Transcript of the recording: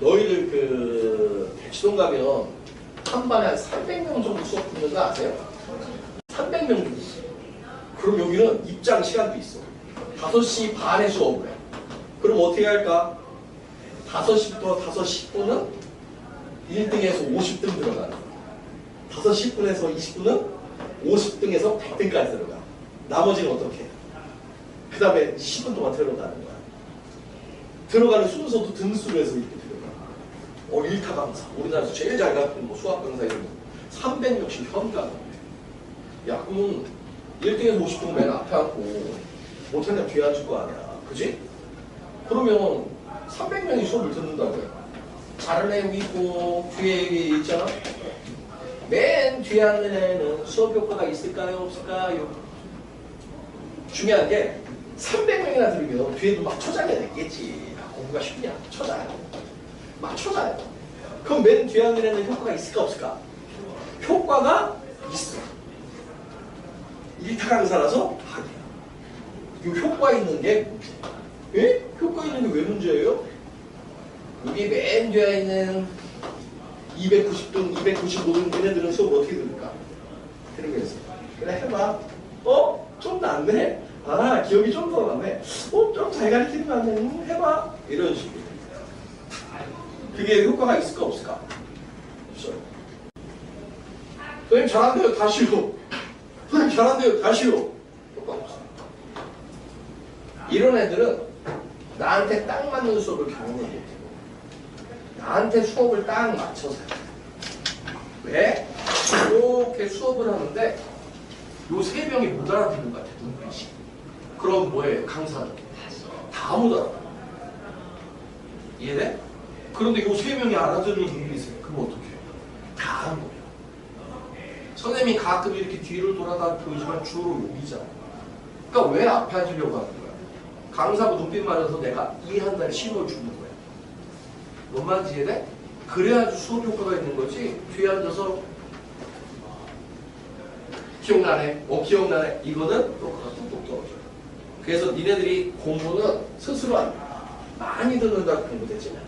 너희들 그 대치동 가면 한 반에 한 300명 정도 수업 듣는 거 아세요? 300명 정도. 그럼 여기는 입장 시간도 있어. 5시 반에 수업을 해. 그럼 어떻게 할까? 5시부터 5시 10분은 1등에서 50등 들어가는 거야. 5시 10분에서 20분은 50등에서 100등까지 들어가. 나머지는 어떻게 해? 그 다음에 10분 동안 들어가는 거야. 들어가는 순서도 등수로 해서 이렇 게 들어가. 어, 1타 강사. 우리나라에서 제일 잘 가르치는 뭐 수학 강사 이런 거. 300명씩 현가가. 야, 그러면 1등에서 50등 맨 앞에 앉고 못하면 뒤에 앉을 거 아니야. 그지? 그러면 300명이 수업을 듣는다고요. 잘하는 애 있고 뒤에 있잖아. 맨 뒤에 앉는 애는 수업 효과가 있을까요? 없을까요? 중요한 게 300명이나 들으면 뒤에도 막 있겠지. 아, 공부가 쉽냐? 초장. 막 초장. 그럼 맨 애는 효과가 있을까 없을까? 효과가 있어. 일타 강사라서 아니야. 이 효과 있는 게. 예? 효과 있는 게 왜 문제예요? 여기 맨 뒤에 있는 290등, 295등 얘네들은 수업 어떻게 들을까? 들으면서 그래 해봐. 어? 좀 낫네. 아 기억이 좀 더 나네. 어? 좀 잘 가르치는 거 같네. 음, 해봐. 이런 식으로. 그게 효과가 있을까 없을까? 없어요. 선생님 잘한대요. 다시요. 선생님 잘한대요. 다시요. 효과 없어. 이런 애들은 나한테 딱 맞는 수업을 못해요. 나한테 수업을 딱 맞춰서. 왜? 이렇게 수업을 하는데 요 세 명이 못 알아듣는 것 같아 눈빛이. 그럼 뭐예요? 강사는 다 못 알아듣어. 이해돼? 그런데 요 세 명이 알아듣는 눈빛이 그럼 어떻게 해요? 다 아는 거예요. 선생님이 가끔 이렇게 뒤를 돌아다 보이지만 주로 여기잖아. 그러니까 왜 앞에 앉으려고 하는 거야? 강사고 눈빛 맞아서 내가 이해한다는 신호를 주는 거야. 뭔 말인지 이해돼? 그래야지 수업 효과가 있는 거지. 뒤에 앉아서 기억나네. 어 기억나네. 이거는 효과가 뚝뚝 떨어져. 그래서 니네들이 공부는 스스로 안 돼. 많이 듣는다고 공부되지 않아.